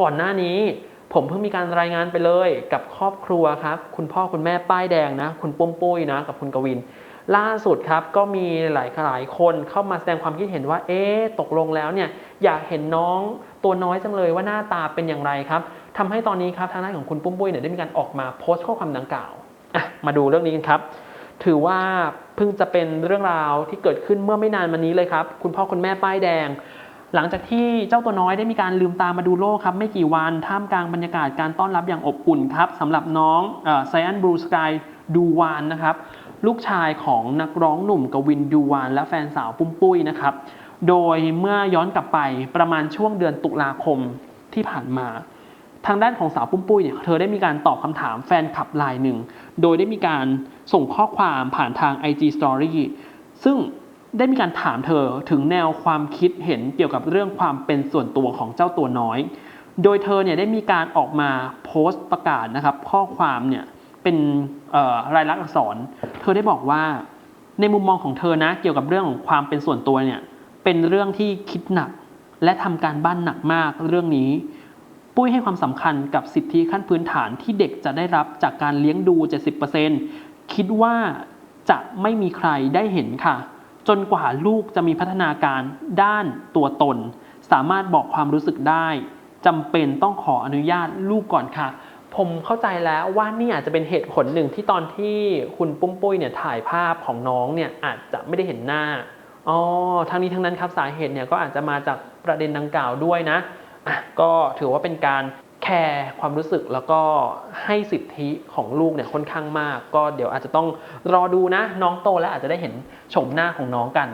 ก่อนหน้านี้ผมเพิ่งมีการรายงานไปเลยกับครอบครัวครับ คุณพ่อคุณแม่ป้ายแดงนะ คุณปุ้มปุ้ยนะ กับคุณกวิน ล่าสุดครับก็มีหลายหลายคนเข้ามาแสดงความคิดเห็นว่า เอ๊ะตกลงแล้วเนี่ยอยากเห็นน้องตัวน้อยจังเลยว่าหน้าตาเป็นอย่างไรครับทำให้ตอนนี้ครับทางด้านของคุณปุ้มปุ้ยเนี่ยได้มีการออกมาโพสต์ข้อความดังกล่าวมาดูเรื่องนี้กันครับ ถือว่าเพิ่งจะเป็นเรื่องราวที่เกิดขึ้นเมื่อไม่นานมานี้เลยครับ คุณพ่อคุณแม่ป้ายแดง หลังจากที่เจ้าตัวน้อยได้มีการลืมตามาดูโลกครับไม่กี่วันท่ามกลางบรรยากาศการต้อนรับอย่างอบอุ่นครับสำหรับน้องไซแอนบรูสกายดูวานนะครับลูกชายของนักร้องหนุ่มกวินดูวานและแฟนสาวปุ้มปุ้ยนะครับโดยเมื่อย้อนกลับไปประมาณช่วงเดือนตุลาคมที่ผ่านมา ทางด้านของสาวปุ้มปุ้ยเนี่ยเธอได้มีการตอบคำถามแฟนคลับไลน์หนึ่ง โดยได้มีการส่งข้อความผ่านทาง IG Story ซึ่ง ได้มีการถามเธอถึงแนวความคิดเห็นเกี่ยวกับเรื่องความเป็นส่วนตัวของเจ้าตัวน้อย โดยเธอเนี่ยได้มีการออกมาโพสต์ประกาศนะครับ ข้อความเนี่ยเป็นรายลักษณ์อักษร เธอได้บอกว่าในมุมมองของเธอนะเกี่ยวกับเรื่องของความเป็นส่วนตัวเนี่ยเป็นเรื่องที่คิดหนัก และทำการบ้านหนักมากเรื่องนี้ ปุ้ยให้ความสำคัญกับสิทธิขั้นพื้นฐานที่เด็กจะได้รับจากการเลี้ยงดู 70%คิดว่าจะไม่มีใครได้เห็นค่ะ จนกว่าลูกจะมีพัฒนาการด้านตัวตน สามารถบอกความรู้สึกได้จำเป็นต้องขออนุญาตลูกก่อนค่ะ ผมเข้าใจแล้วว่านี่อาจจะเป็นเหตุผลหนึ่งที่ตอนที่คุณปุ้มปุ้ยเนี่ยถ่ายภาพของน้องเนี่ยอาจจะไม่ได้เห็นหน้าอ๋อทั้งนี้ทั้งนั้นครับสาเหตุเนี่ยก็อาจจะมาจากประเด็นดังกล่าวด้วยนะก็ถือว่าเป็นการ แคร์ความรู้สึกแล้วก็ให้สิทธิของลูกเนี่ยค่อนข้างมาก ก็เดี๋ยวอาจจะต้องรอดูนะ น้องโตแล้วอาจจะได้เห็นโฉมหน้าของน้องกัน